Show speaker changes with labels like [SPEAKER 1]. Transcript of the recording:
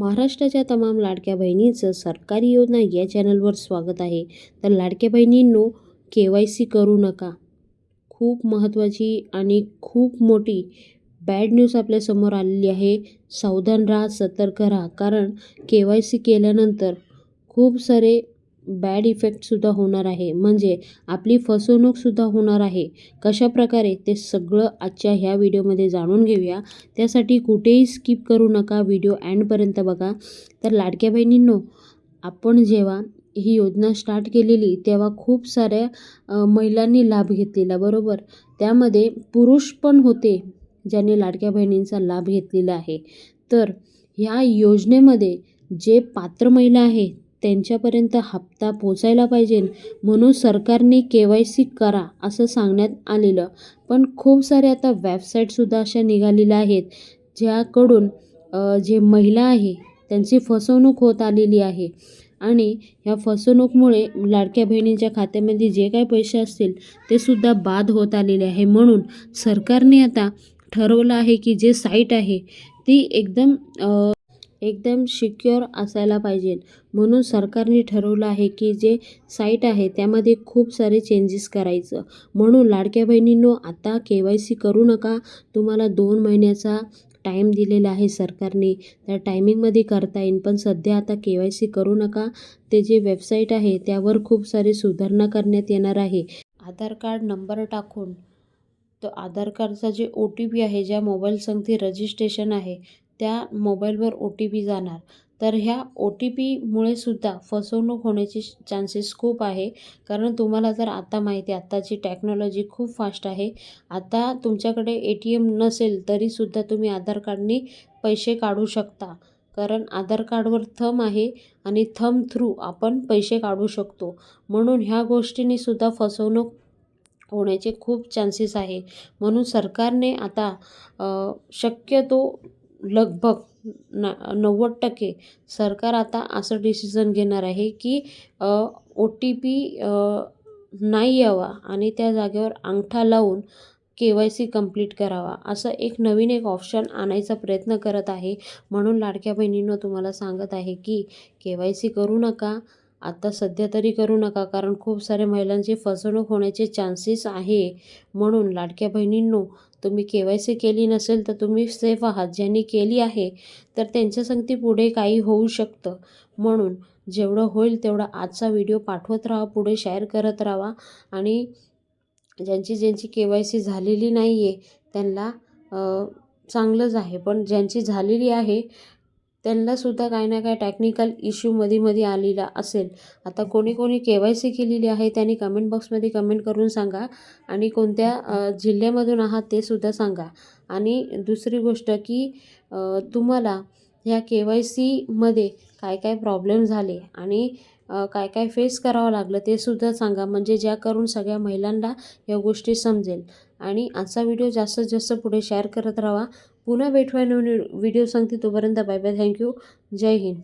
[SPEAKER 1] महाराष्ट्राच्या तमाम लाडक्या बहिणींचं सरकारी योजना या चॅनलवर स्वागत आहे. तर लाडक्या बहिणींनो के वाय सी करू नका. खूप महत्त्वाची आणि खूप मोठी बॅड न्यूज आपल्यासमोर आलेली आहे. सावधान राहा सतर्क राहा. कारण के वाय सी केल्यानंतर खूप सारे बॅड इफेक्टसुद्धा होणार आहे. म्हणजे आपली फसवणूकसुद्धा होणार आहे. कशाप्रकारे ते सगळं आजच्या ह्या व्हिडिओमध्ये जाणून घेऊया. त्यासाठी कुठेही स्किप करू नका. व्हिडिओ एंडपर्यंत बघा. तर लाडक्या बहिणींनो आपण जेव्हा ही योजना स्टार्ट केलेली तेव्हा खूप साऱ्या महिलांनी लाभ घेतलेला बरोबर? त्यामध्ये पुरुष पण होते ज्यांनी लाडक्या बहिणींचा लाभ घेतलेला आहे. तर ह्या योजनेमध्ये जे पात्र महिला आहे त्यांच्यापर्यंत हप्ता पोचायला पाहिजे. म्हणून सरकारने के वाय सी करा असं सांगण्यात आलेलं. पण खूप सारे आता वेबसाईटसुद्धा अशा निघालेल्या आहेत ज्याकडून जे महिला आहे त्यांची फसवणूक होत आलेली आहे. आणि ह्या फसवणूकमुळे लाडक्या बहिणींच्या खात्यामध्ये जे काही पैसे असतील ते सुद्धा बाद होत आलेले आहे. म्हणून सरकारने आता ठरवलं आहे की जे साईट आहे ती एकदम एकदम सिक्युअर असायला पाहिजे म्हणून सरकारने ठरवलं आहे की जे साईट आहे त्यामध्ये खूप सारे चेंजेस करायचं. म्हणून लाडक्या बहिणींनो आता के वाय सी करू नका. तुम्हाला दोन महिन्याचा टाईम दिलेला आहे सरकारने. त्या टायमिंगमध्ये करता येईल. पण सध्या आता के वाय सी करू नका. ते जे वेबसाईट आहे त्यावर खूप सारी सुधारणा करण्यात येणार आहे. आधार कार्ड नंबर टाकून तो आधार कार्डचा जे ओ टी पी आहे ज्या मोबाईल संगती रजिस्ट्रेशन आहे त्या मोबाईलवर ओ टी पी जाणार. तर ह्या ओ टी पीमुळे सुद्धा फसवणूक होण्याची चान्सेस खूप आहे. कारण तुम्हाला जर आता माहिती आहे आत्ताची टेक्नॉलॉजी खूप फास्ट आहे. आता तुमच्याकडे ए टी एम नसेल तरीसुद्धा तुम्ही आधार कार्डने पैसे काढू शकता. कारण आधार कार्डवर थम आहे आणि थम थ्रू आपण पैसे काढू शकतो. म्हणून ह्या गोष्टींनी सुद्धा फसवणूक होण्याचे खूप चान्सेस आहे. म्हणून सरकारने आता शक्यतो लगभग न नव्वद टक्के. सरकार आता असं डिसिजन घेणार आहे की ओ टी पी नाही यावा आणि त्या जागेवर अंगठा लावून के वाय सी कंप्लीट करावा. असं एक नवीन एक ऑप्शन आणायचा प्रयत्न करत आहे. म्हणून लाडक्या बहिणींनो तुम्हाला सांगत आहे की के वाय सी करू नका. आता सध्या तरी करू नका कारण खूप साऱ्या महिलांची फसवणूक होण्याचे चान्सेस आहे. म्हणून लाडक्या बहिणींनो तुम्ही के वाय सी केली नसेल तर तुम्ही सेफ आहात. ज्यांनी केली आहे तर त्यांच्या संगती पुढे काही होऊ शकतं. म्हणून जेवढं होईल तेवढा आजचा व्हिडिओ पाठवत राहा पुढे शेअर करत राहा. आणि ज्यांची ज्यांची के वाय सी झालेली नाही आहे त्यांना चांगलंच आहे. पण ज्यांची झालेली आहे त्यांनासुद्धा काही ना काही टेक्निकल इश्यू मध्ये मध्ये आलेला असेल. आता कोणी कोणी के वाय सी केलेली आहे त्यांनी कमेंट बॉक्समध्ये कमेंट करून सांगा आणि कोणत्या जिल्ह्यामधून आहात ते सुद्धा सांगा. आणि दुसरी गोष्ट की तुम्हाला ह्या के वाय सीमध्ये काय काय प्रॉब्लेम झाले आणि काय काय फेस करावं लागलं ते सुद्धा सांगा. म्हणजे ज्या करून सगळ्या महिलांना या गोष्टी समजेल. आणि आजचा व्हिडिओ जास्तीत जास्त पुढे शेअर करत राहा. पुन्हा भेटूया नवीन व्हिडिओ सांगते तोपर्यंत बाय बाय थँक्यू जय हिंद.